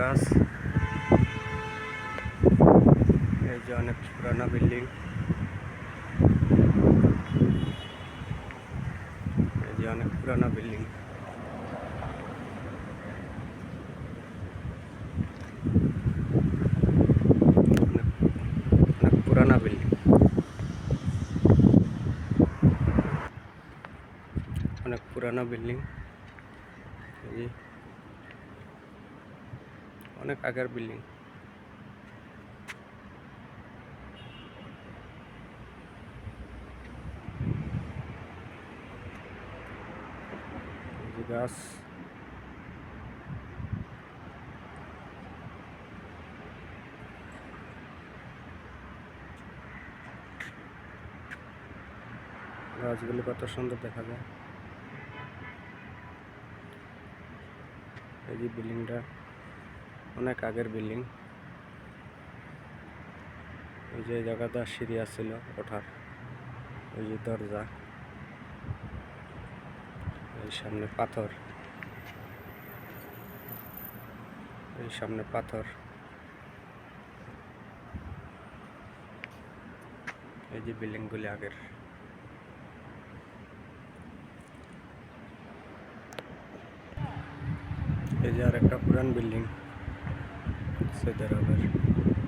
গাছ এই যে অনেক পুরানো বিল্ডিং এই যে অনেক পুরানো বিল্ডিং অনেক অনেক পুরানা বিল্ডিং অনেক পুরানো বিল্ডিং এই যে অনেক আগের বিল্ডিং গাছ। গাছগুলি কত সুন্দর দেখা যায়। এই যে বিল্ডিংটা অনেক আগের বিল্ডিং। এই যে জায়গাটা সিঁড়ি ছিল ওঠার। ওই যে দরজা। এই সামনে পাথর। এই সামনে পাথর। এই যে বিল্ডিংগুলি আগের। এই যে আর একটা পুরান বিল্ডিং। Hepsi beraber.